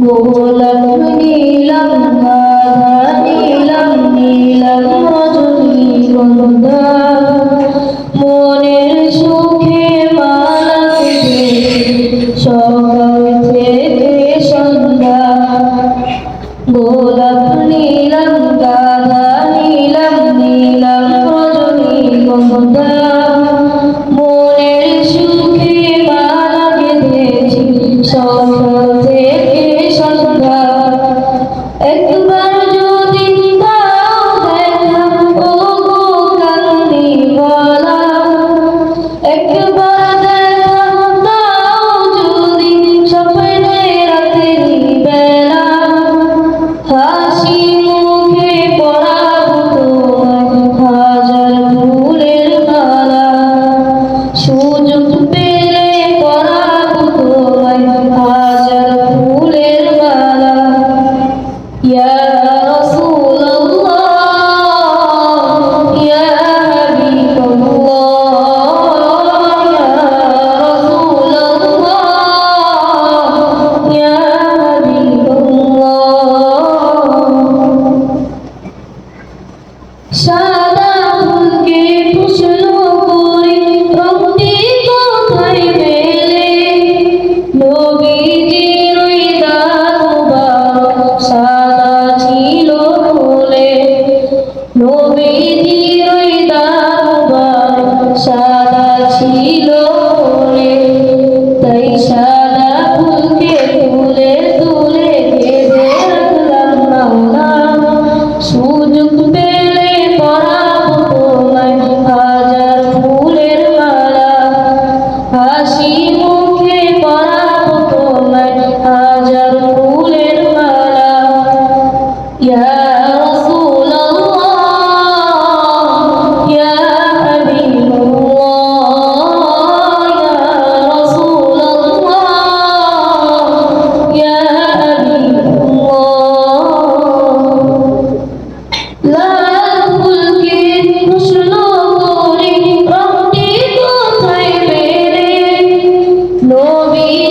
গোলক নীলম গাধা নীলম নীলম রজনী গন্ধা মনের সুর নবী